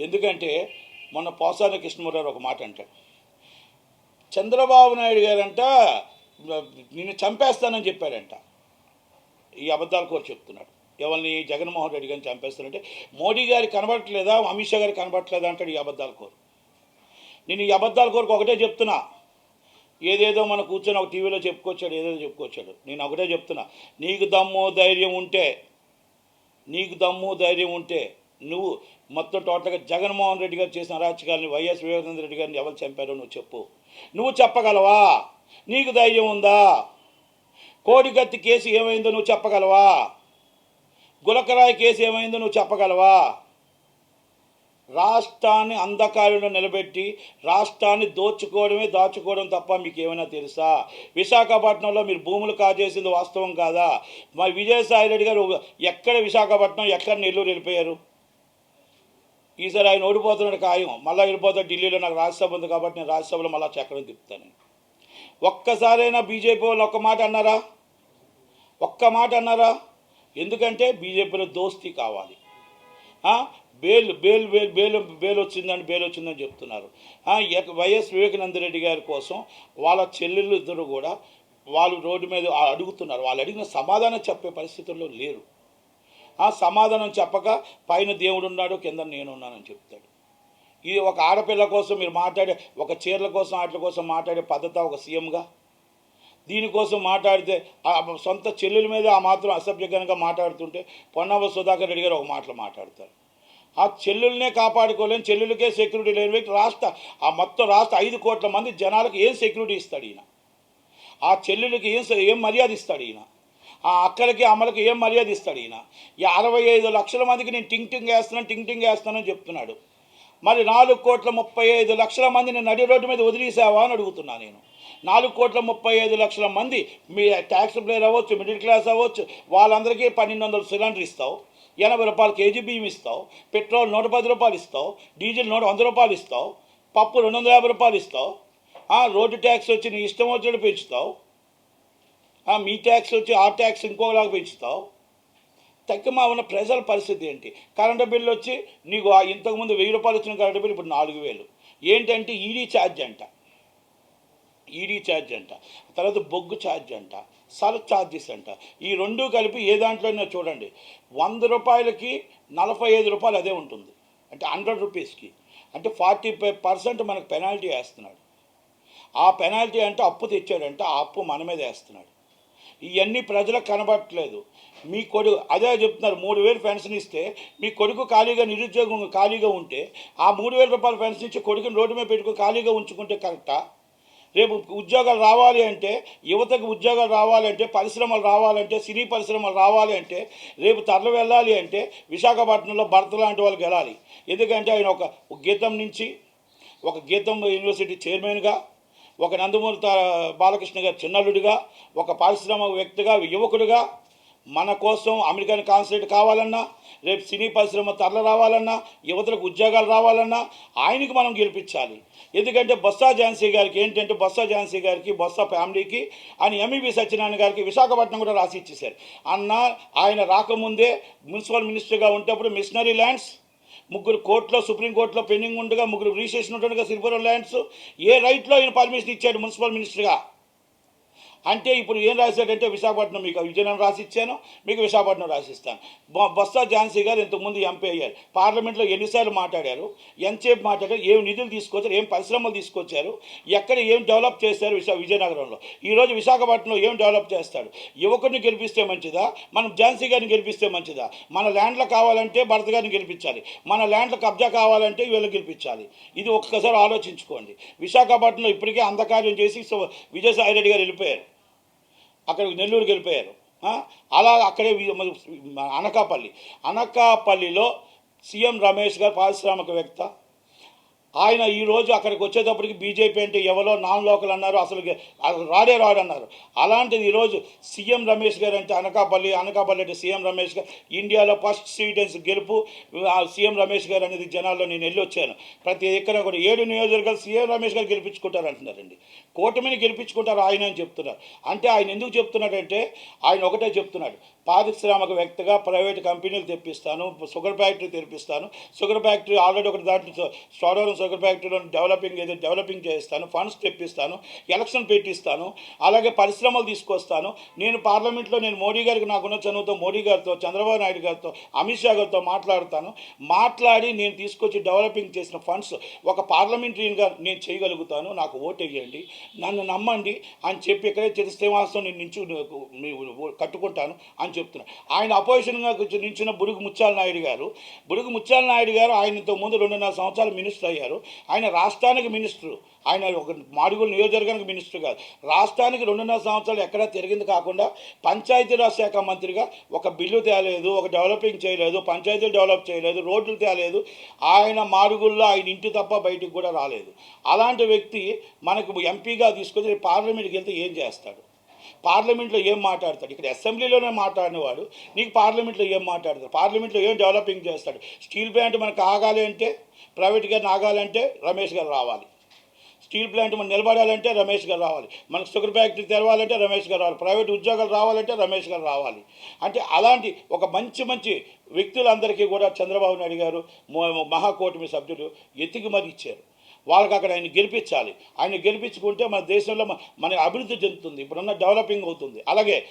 ఎందుకంటే మొన్న పోసాని కృష్ణమూర్తి ఒక మాట అంటాడు చంద్రబాబు నాయుడు గారంట నిన్ను చంపేస్తానని చెప్పారంట. ఈ అబద్ధాలు కూడా చెప్తున్నాడు. ఎవరిని జగన్మోహన్ రెడ్డి గారిని చంపేస్తారంటే మోడీ గారి కనబడట్లేదా? అమిత్ షా గారికి కనబడట్లేదా? అంటాడు ఈ అబద్ధాల కోరు నేను ఈ అబద్ధాల కోరకు ఒకటే చెప్తున్నా. ఏదేదో మన కూర్చొని ఒక టీవీలో చెప్పుకొచ్చాడు ఏదేదో చెప్పుకొచ్చాడు. నేను ఒకటే చెప్తున్నా. నీకు దమ్ము ధైర్యం ఉంటే నీకు దమ్ము ధైర్యం ఉంటే నువ్వు మొత్తం టోటల్గా జగన్మోహన్ రెడ్డి గారు చేసిన అరాచకాలని వైఎస్ వివేకానంద రెడ్డి గారిని ఎవరు చంపారో నువ్వు చెప్పు. నువ్వు చెప్పగలవా? నీకు ధైర్యం ఉందా? కోడిగత్తి కేసు ఏమైందో నువ్వు చెప్పగలవా? గులకరాయి కేసు ఏమైందో నువ్వు చెప్పగలవా? రాష్ట్రాన్ని అంధకారంలో నిలబెట్టి రాష్ట్రాన్ని దోచుకోవడమే దాచుకోవడం తప్ప మీకు ఏమైనా తెలుసా? విశాఖపట్నంలో మీరు భూములు కాజేసింది వాస్తవం కాదా? మా విజయసాయి రెడ్డి గారు ఎక్కడ విశాఖపట్నం ఎక్కడ నెల్లూరు వెళ్ళిపోయారు? ఈసారి ఆయన ఓడిపోతున్నాడు ఖాయం. మళ్ళీ వెళ్ళిపోతాడు ఢిల్లీలో. నాకు రాజ్యసభ ఉంది కాబట్టి నేను రాజ్యసభలో మళ్ళీ చక్రం తిప్పుతాను. ఒక్కసారైనా బీజేపీ వాళ్ళు ఒక్క మాట అన్నారా? ఒక్క మాట అన్నారా? ఎందుకంటే బీజేపీలో దోస్తీ కావాలి. Bail bail bail bail bail వచ్చిందని బేల్ వచ్చిందని చెప్తున్నారు. వైఎస్ వివేకానంద రెడ్డి గారి కోసం వాళ్ళ చెల్లెళ్ళు ఇద్దరు కూడా వాళ్ళు రోడ్డు మీద అడుగుతున్నారు. వాళ్ళు అడిగిన సమాధానం చెప్పే పరిస్థితుల్లో లేరు. ఆ సమాధానం చెప్పక పైన దేవుడు ఉన్నాడు కింద నేను ఉన్నానని చెప్తాడు. ఇది ఒక ఆడపిల్ల కోసం మీరు మాట్లాడే ఒక చీరల కోసం వాటి కోసం మాట్లాడే పద్ధతి ఒక సీఎంగా? దీనికోసం మాట్లాడితే సొంత చెల్లెల మీద ఆ మాత్రం అసభ్యకరంగా మాట్లాడుతుంటే పొన్నవ సుధాకర్ రెడ్డి గారు ఒక మాటలు మాట్లాడతారు. ఆ చెల్లెల్నే కాపాడుకోలేని చెల్లెలకే సెక్యూరిటీ లేని వ్యక్తి రాష్ట్ర ఆ మొత్తం రాష్ట్ర ఐదు కోట్ల మంది జనాలకు ఏం సెక్యూరిటీ ఇస్తాడు ఈయన? ఆ చెల్లెలకి ఏం ఏం మర్యాద ఇస్తాడు ఈయన? ఆ అక్కలకి అమ్మలకి ఏం మర్యాద ఇస్తాడు ఈయన? అరవై ఐదు లక్షల మందికి నేను టింగ్ టింగ్ వేస్తున్నాను టింగ్ టింగ్ వేస్తానని చెప్తున్నాడు. మరి నాలుగు కోట్ల ముప్పై ఐదు లక్షల మందిని నడి రోడ్డు మీద వదిలేసావా అని అడుగుతున్నా నేను. నాలుగు కోట్ల ముప్పై ఐదు లక్షల మంది మీ ట్యాక్స్ ప్లేయర్ అవ్వచ్చు మిడిల్ క్లాస్ అవ్వచ్చు వాళ్ళందరికీ పన్నెండు వందల సిలిండర్ ఇస్తావు ఎనభై రూపాయలు కేజీ బియ్యం ఇస్తావు పెట్రోల్ నూట పది రూపాయలు ఇస్తావు డీజిల్ నూట వంద రూపాయలు ఇస్తావు పప్పు రెండు వందల యాభై రూపాయలు ఇస్తావు ఆ, రోడ్డు ట్యాక్స్ వచ్చి నీ ఇష్టం వచ్చినట్టు పెంచుతావు మీ ట్యాక్స్ వచ్చి ఆ ట్యాక్స్ ఇంకోలాగా పెంచుతావు. తక్కువ ఉన్న ప్రజల పరిస్థితి ఏంటి? కరెంటు బిల్లు వచ్చి నీకు ఆ ఇంతకుముందు వెయ్యి రూపాయలు వచ్చిన కరెంటు బిల్లు ఇప్పుడు నాలుగు వేలు. ఏంటంటే ఈడీ ఛార్జ్ అంట. ఈడీ ఛార్జ్ అంట. తర్వాత బొగ్గు ఛార్జ్ అంట. సరఫ్ ఛార్జెస్ అంట. ఈ రెండు కలిపి ఏ దాంట్లోనే చూడండి. వంద రూపాయలకి నలభై ఐదు రూపాయలు అదే ఉంటుంది. అంటే హండ్రెడ్ రూపీస్కి అంటే ఫార్టీ ఫైవ్ పర్సెంట్ మనకు పెనాల్టీ వేస్తున్నాడు. ఆ పెనాల్టీ అంటే అప్పు తెచ్చాడంటే. ఆ అప్పు మన మీద వేస్తున్నాడు. ఇవన్నీ ప్రజలకు కనబడట్లేదు. మీ కొడుకు అదే చెప్తున్నారు మూడు వేలు పెన్షన్ ఇస్తే మీ కొడుకు ఖాళీగా నిరుద్యోగం ఖాళీగా ఉంటే ఆ మూడు వేల రూపాయల పెన్షన్ ఇచ్చి కొడుకుని రోడ్డు మీద పెట్టుకుని ఖాళీగా ఉంచుకుంటే కరెక్టా? రేపు ఉద్యోగాలు రావాలి అంటే యువతకు ఉద్యోగాలు రావాలంటే పరిశ్రమలు రావాలంటే సినీ పరిశ్రమలు రావాలి అంటే రేపు తరలి వెళ్ళాలి అంటే విశాఖపట్నంలో భర్త లాంటి వాళ్ళకి వెళ్ళాలి ఎందుకంటే ఆయన ఒక గీతం నుంచి ఒక గీతం యూనివర్సిటీ చైర్మన్గా ఒక నందమూరి బాలకృష్ణ గారి చిన్నల్లుడిగా ఒక పారిశ్రామిక వ్యక్తిగా యువకుడిగా మన కోసం అమెరికన్ కాన్సులేట్ కావాలన్నా రేపు సినీ పరిశ్రమ తరలి రావాలన్నా యువతలకు ఉద్యోగాలు రావాలన్నా ఆయనకి మనం గెలిపించాలి. ఎందుకంటే బొత్స ఝాన్సీ గారికి ఏంటంటే బొత్స ఝాన్సీ గారికి బొత్స ఫ్యామిలీకి ఆయన ఎంఈబి సత్యనారాయణ గారికి విశాఖపట్నం కూడా రాసి ఇచ్చేశారు. అన్న ఆయన రాకముందే మున్సిపల్ మినిస్టర్గా ఉండేటప్పుడు మిషనరీ ల్యాండ్స్ ముగ్గురు కోర్టులో సుప్రీంకోర్టులో పెండింగ్ ఉండగా ముగ్గురు రిజిస్ట్రేషన్ ఉండగా సిల్వర్ ల్యాండ్స్ ఏ రైట్లో ఆయన పర్మిషన్ ఇచ్చాడు మున్సిపల్ మినిస్టర్గా? అంటే ఇప్పుడు ఏం రాశాడంటే విశాఖపట్నం మీకు విజయనగరం రాసిచ్చాను మీకు విశాఖపట్నం రాసిస్తాను. బొ- బొత్స ఝాన్సీ గారు ఇంతకుముందు ఎంపీ అయ్యారు. పార్లమెంట్లో ఎన్నిసార్లు మాట్లాడారు ఎంతసేపు మాట్లాడారు ఏం నిధులు తీసుకొచ్చారు ఏం పరిశ్రమలు తీసుకొచ్చారు ఎక్కడ ఏం డెవలప్ చేశారు విశా విజయనగరంలో. ఈరోజు విశాఖపట్నంలో ఏం డెవలప్ చేస్తాడు? యువకుడిని గెలిపిస్తే మంచిదా? మనం ఝాన్సీ గారిని గెలిపిస్తే మంచిదా? మన ల్యాండ్లు కావాలంటే భరత్ గారిని గెలిపించాలి. మన ల్యాండ్ల కబ్జా కావాలంటే వీళ్ళు గెలిపించాలి. ఇది ఒక్కసారి ఆలోచించుకోండి. విశాఖపట్నంలో ఇప్పటికే అంధకార్యం చేసి సో విజయసాయి రెడ్డి గారు వెళ్ళిపోయారు. అక్కడికి నెల్లూరుకి వెళ్ళిపోయారు. అలా అక్కడే అనకాపల్లి. అనకాపల్లిలో సీఎం రమేష్ గారు పారిశ్రామికవేత్త ఆయన ఈ రోజు అక్కడికి వచ్చేటప్పటికి బీజేపీ అంటే ఎవరో నాన్ లోకల్ అన్నారు అసలు రాడే రాడన్నారు అలాంటిది ఈరోజు సీఎం రమేష్ గారు అంటే అనకాపల్లి అనకాపల్లి అంటే సీఎం రమేష్ గారు ఇండియాలో ఫస్ట్ సీటెన్స్ గెలుపు సీఎం రమేష్ గారు అనేది జనాల్లో నేను వెళ్ళి వచ్చాను ప్రతి ఎక్కడ కూడా ఏడు నియోజకవర్గాలు సీఎం రమేష్ గారు గెలిపించుకుంటారు అంటున్నారండి. కూటమిని గెలిపించుకుంటారు ఆయన అని చెప్తున్నారు. అంటే ఆయన ఎందుకు చెప్తున్నాడంటే ఆయన ఒకటే చెప్తున్నాడు. పారిశ్రామిక వ్యక్తిగా ప్రైవేట్ కంపెనీలు తెప్పిస్తాను షుగర్ ఫ్యాక్టరీ తెప్పిస్తాను. షుగర్ ఫ్యాక్టరీ ఆల్రెడీ ఒకటి దాంట్లో స్టోడవరం షుగర్ ఫ్యాక్టరీలో డెవలపింగ్ ఏదో డెవలపింగ్ చేస్తాను ఫండ్స్ తెప్పిస్తాను ఎలక్షన్ పెట్టిస్తాను అలాగే పరిశ్రమలు తీసుకొస్తాను. నేను పార్లమెంట్లో నేను మోడీ గారికి నాకున్న చనువుతో మోడీ గారితో చంద్రబాబు నాయుడు గారితో అమిత్ షా గారితో మాట్లాడతాను. మాట్లాడి నేను తీసుకొచ్చి డెవలపింగ్ చేసిన ఫండ్స్ ఒక పార్లమెంటరీగా నేను చేయగలుగుతాను. నాకు ఓట్ వేయండి. నన్ను నమ్మండి అని చెప్పి ఇక్కడే చిత్ర శ్రీనివాసం నేను నించు మీ కట్టుకుంటాను అని చెప్తున్నాను ఆయన అపోజిషన్గా నించిన బుడుగు ముత్యాల నాయుడు గారు బుడుగు ముత్యాల నాయుడు గారు ఆయనతో ముందు రెండున్నర సంవత్సరాలు మినిస్టర్ అయ్యారు. ఆయన రాష్ట్రానికి మినిస్టరు. ఆయన ఒక మాడుగుల నియోజకవర్గానికి మినిస్టర్ కాదు. రాష్ట్రానికి రెండున్నర సంవత్సరాలు ఎక్కడా తిరిగింది కాకుండా పంచాయతీరాజ్ శాఖ మంత్రిగా ఒక బిల్లు తేలేదు ఒక డెవలపింగ్ చేయలేదు పంచాయతీలు డెవలప్ చేయలేదు రోడ్లు తేలేదు. ఆయన మాడుగుల్లో ఆయన ఇంటి తప్ప బయటికి కూడా రాలేదు. అలాంటి వ్యక్తి మనకు ఎంపీగా తీసుకొచ్చి పార్లమెంట్కి వెళ్తే ఏం చేస్తాడు? పార్లమెంట్లో ఏం మాట్లాడతాడు? ఇక్కడ అసెంబ్లీలోనే మాట్లాడినవాడు. నీకు పార్లమెంట్లో ఏం మాట్లాడతాడు? పార్లమెంట్లో ఏం డెవలపింగ్ చేస్తాడు? స్టీల్ ప్లాంట్ మనకు ఆగాలి అంటే ప్రైవేట్గా ఆగాలంటే రమేష్ గారు రావాలి. స్టీల్ ప్లాంట్ మనం నిలబడాలంటే రమేష్ గారు రావాలి. మనకు షుగర్ ఫ్యాక్టరీ తెరవాలంటే రమేష్ గారు రావాలి. ప్రైవేట్ ఉద్యోగాలు రావాలంటే రమేష్ గారు రావాలి. అంటే అలాంటి ఒక మంచి మంచి వ్యక్తులందరికీ కూడా చంద్రబాబు నాయుడు గారు మహాకూటమి సభ్యులు ఎత్తికి మరి ఇచ్చారు. వాళ్ళకి అక్కడ ఆయన గెలిపించాలి. ఆయన గెలిపించుకుంటే మన దేశంలో మన అభివృద్ధి చెందుతుంది. ఇప్పుడున్న డెవలపింగ్ అవుతుంది. అలాగే